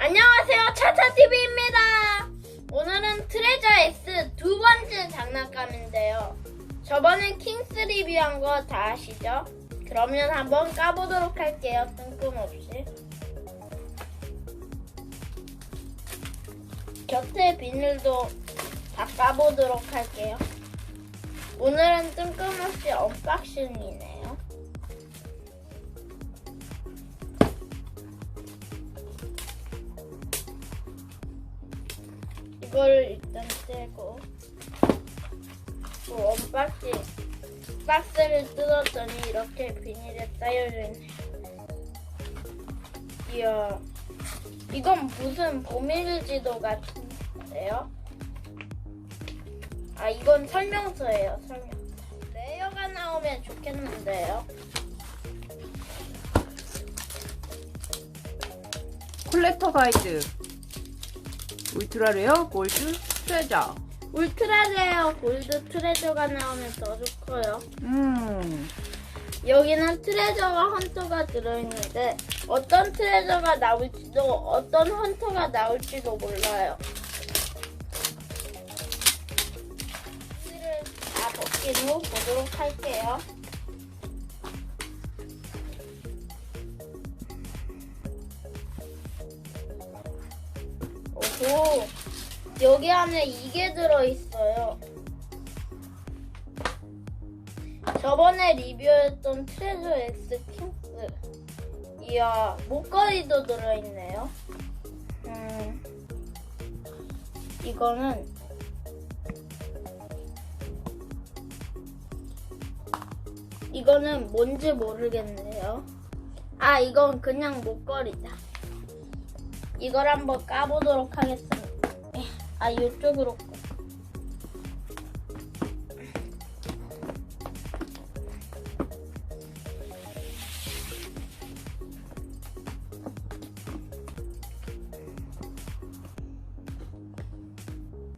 안녕하세요 차차TV입니다. 오늘은 트레저 X 두 번째 장난감인데요. 저번에 킹스 리뷰한 거 다 아시죠? 그러면 한번 까보도록 할게요 뜬금없이. 곁에 비닐도 다 까보도록 할게요. 오늘은 뜬금없이 언박싱이네 요 이걸 일단 떼고 또 언박싱 박스를 뜯었더니 이렇게 비닐에 쌓여져 있네. 이야, 이건 무슨 보밀지도 같은데요? 아, 이건 설명서예요, 설명서. 레이어가 나오면 좋겠는데요. 콜렉터 가이드 울트라레어 골드 트레저 울트라 레어 골드 트레저가 나오면 더 좋고요. 음 여기는 트레저와 헌터가 들어있는데 어떤 트레저가 나올지도 어떤 헌터가 나올지도 몰라요. 다 벗긴 후 보도록 할게요. 오호 여기 안에 이게 들어있어요. 저번에 리뷰했던 트레저 X 킹스. 이야, 목걸이도 들어있네요. 음, 이거는 이거는 뭔지 모르겠네요. 아, 이건 그냥 목걸이다. 이걸 한번 까보도록 하겠습니다. 아, 이쪽으로. 꺼.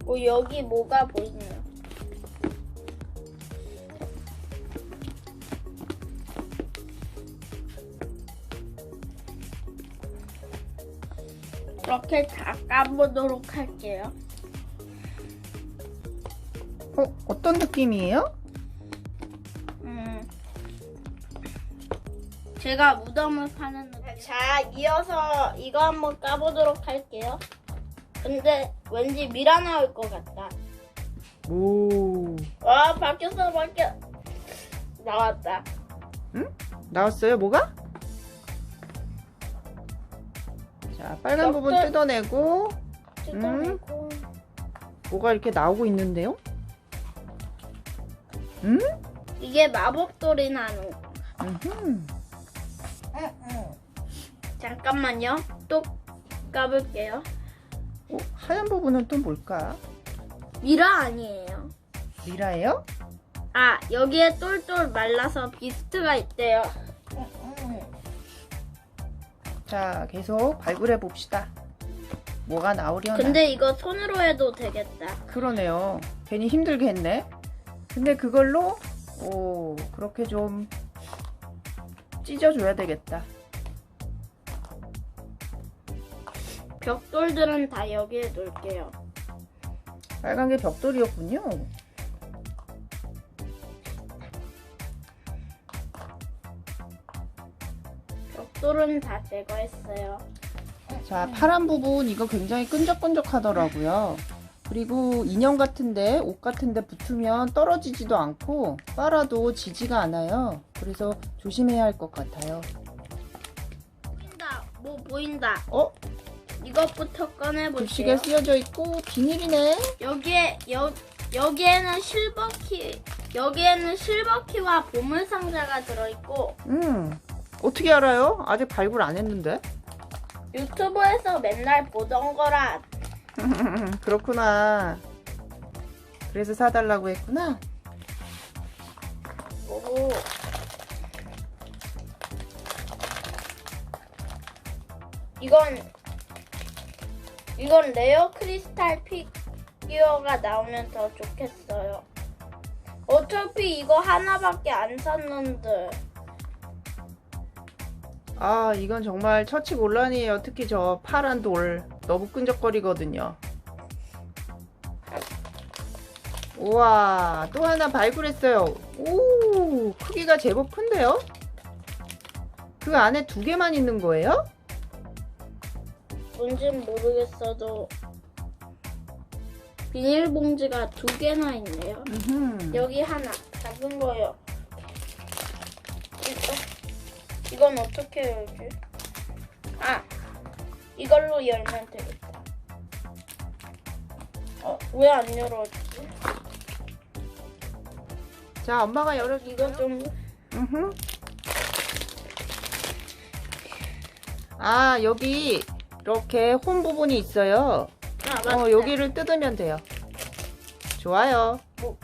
어, 여기 뭐가 보이네 이렇게 다 까보도록 할게요. 어 어떤 느낌이에요? 음, 제가 무덤을 파는 느낌. 자, 이어서 이거 한번 까보도록 할게요. 근데 왠지 미라 나올 것 같다. 오 와, 바뀌었어, 바뀌어. 나왔다. 나왔어요 뭐가? 자 빨간 부분 옆에- 뜯어내고 뜯어내고. 뭐가 이렇게 나오고 있는데요? 음? 이게 마법돌이 나누. 음흠. 잠깐만요. 또 까볼게요. 어, 하얀 부분은 또 뭘까? 미라 아니에요. 미라예요? 아, 여기에 똘똘 말라서 비스트가 있대요. 자 계속 발굴해 봅시다. 뭐가 나오려나? 근데 이거 손으로 해도 되겠다. 그러네요. 괜히 힘들게 했네. 근데 그걸로 오 그렇게 좀 찢어줘야 되겠다. 벽돌들은 다 여기에 놓을게요. 빨간 게 벽돌이었군요 벽돌은 다 제거했어요. 자 파란 부분 이거 굉장히 끈적끈적 하더라고요 그리고 인형 같은데 옷 같은데 붙으면 떨어지지도 않고 빨아도 지지가 않아요 그래서 조심해야 할 것 같아요 보인다. 뭐 보인다. 어? 이것부터 꺼내볼게요. 글씨가 쓰여져 있고 비닐이네 여기에 여 여기에는 실버키 여기에는 실버키와 보물 상자가 들어있고 음 어떻게 알아요? 아직 발굴 안 했는데 유튜브에서 맨날 보던 거라 그렇구나 그래서 사달라고 했구나 오. 이건 이건 레어 크리스탈 피규어가 나오면 더 좋겠어요. 어차피 이거 하나밖에 안 샀는데 아, 이건 정말 처치 곤란이에요. 특히 저 파란 돌. 너무 끈적거리거든요. 우와, 또 하나 발굴했어요. 오, 크기가 제법 큰데요? 그 안에 두 개만 있는 거예요? 뭔진 모르겠어도 비닐봉지가 두 개나 있네요. 음흠. 여기 하나 작은 거요. 이건 어떻게 열지? 아 이걸로 열면 되겠다. 어왜 안 열어지지? 자, 엄마가 열어. 이거 좀 음흠. 아, 여기 이렇게 홈 부분이 있어요. 아, 맞다. 어, 여기를 뜯으면 돼요. 좋아요. 뭐.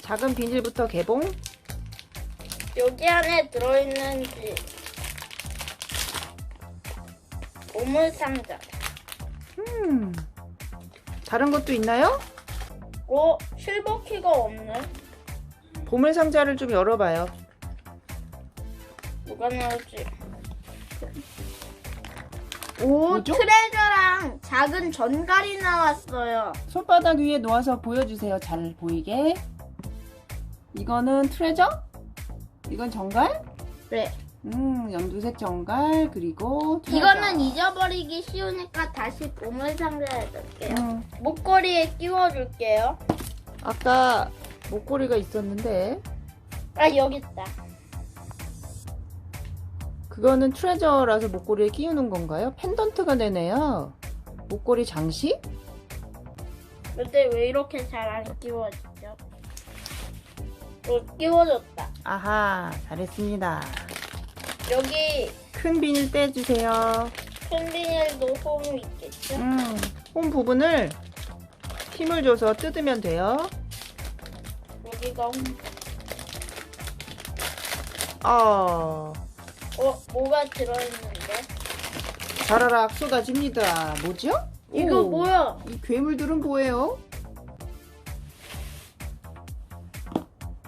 작은 비닐부터 개봉. 여기 안에 들어있는지 보물 상자. 음. 다른 것도 있나요? 오 실버키가 없네. 보물 상자를 좀 열어봐요. 누가 나올지. 오 뭐죠? 트레저랑 작은 전갈이 나왔어요. 손바닥 위에 놓아서 보여주세요. 잘 보이게. 이거는 트레저? 이건 정갈? 네. 음, 연두색 정갈, 그리고 트레저. 이거는 잊어버리기 쉬우니까 다시 보물 상자에 넣을게요. 음, 목걸이에 끼워줄게요. 아까 목걸이가 있었는데, 아 여기 있다. 그거는 트레저라서 목걸이에 끼우는 건가요? 펜던트가 되네요. 목걸이 장식? 근데 왜 이렇게 잘 안 끼워지죠? 또 끼워졌다. 아하, 잘했습니다. 여기 큰 비닐 떼주세요. 큰 비닐도 홈이 있겠죠? 음, 홈 부분을 힘을 줘서 뜯으면 돼요. 여기가 홈. 어, 어 뭐가 들어있는데? 자라락 쏟아집니다. 뭐죠? 이거 오, 뭐야? 이 괴물들은 뭐예요?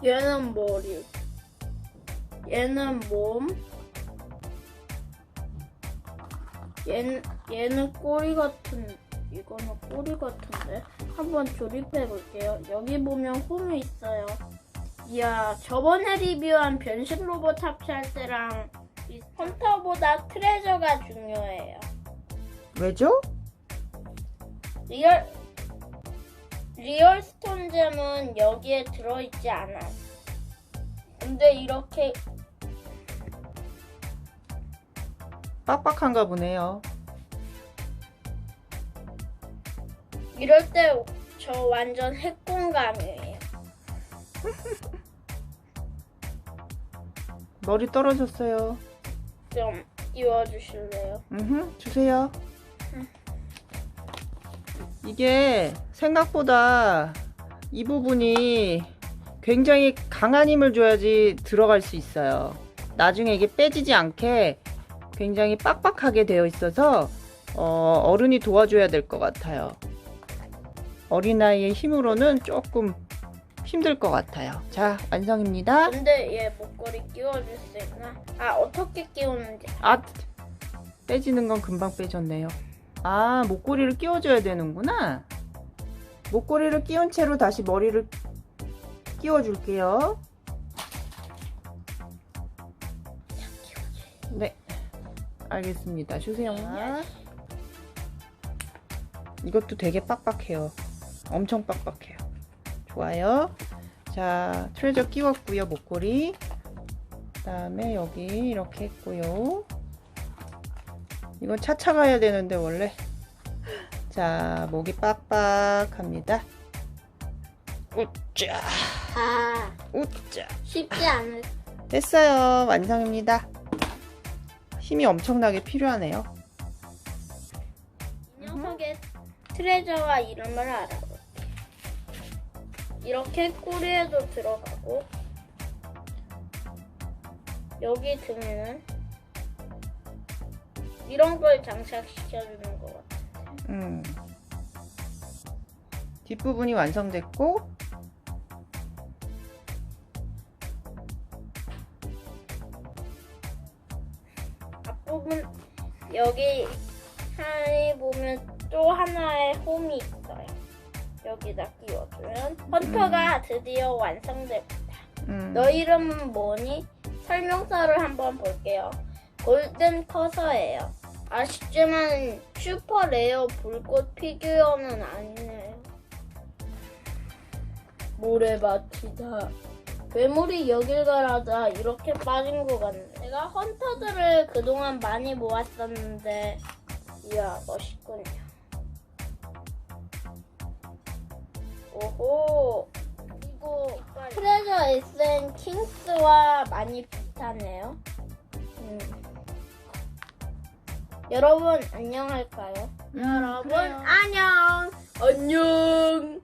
얘는 머리. 얘는 몸. 얘는, 얘는 꼬리 같은, 이거는 꼬리 같은데? 한번 조립해 볼게요. 여기 보면 홈이 있어요. 이야, 저번에 리뷰한 변신 로봇 합체할 때랑 이 헌터보다 트레저가 중요해요. 왜죠? 리얼, 리얼 스톤 잼은 여기에 들어있지 않아. 근데 이렇게 빡빡한가 보네요. 이럴 때 저 완전 핵공감이에요. 머리 떨어졌어요. 좀 이어주실래요? 음, 주세요. 이게 생각보다 이 부분이 굉장히 강한 힘을 줘야지 들어갈 수 있어요. 나중에 이게 빼지지 않게 굉장히 빡빡하게 되어 있어서 어, 어른이 도와줘야 될 것 같아요. 어린아이의 힘으로는 조금 힘들 것 같아요. 자, 완성입니다. 근데 얘 목걸이 끼워줄 수 있나? 아 어떻게 끼우는지. 아, 빼지는 건 금방 빼졌네요. 아, 목걸이를 끼워줘야 되는구나. 목걸이를 끼운 채로 다시 머리를 끼워줄게요. 알겠습니다. 주세요. 이것도 되게 빡빡해요. 엄청 빡빡해요. 좋아요. 자, 트레저 끼웠고요. 목걸이. 그다음에 여기 이렇게 했고요. 이건 차차 가야 되는데 원래. 자, 목이 빡빡합니다. 우짜, 아 우짜. 쉽지 않을. 됐어요. 완성입니다. 힘이 엄청나게 필요하네요. 이 녀석의 트레저와 이름을 알아볼게. 이렇게 꼬리에도 들어가고 여기 등에는 이런 걸 장착시켜주는 것 같아. 음. 뒷부분이 완성됐고 여기 하이 보면 또 하나의 홈이 있어요. 여기다 끼워주면 헌터가 드디어 완성됩니다. 음. 너 이름은 뭐니? 설명서를 한번 볼게요. 골든 커서예요. 아쉽지만 슈퍼 레어 불꽃 피규어는 아니네요. 모래밭이다. 괴물이 여길 가라다 이렇게 빠진 것 같네. 내가 헌터들을 그동안 많이 모았었는데, 이야, 멋있군요. 오호. 그리고 트레저 SN 킹스와 많이 비슷하네요. 음. 여러분 안녕할까요? 여러분 그래요. 안녕. 안녕.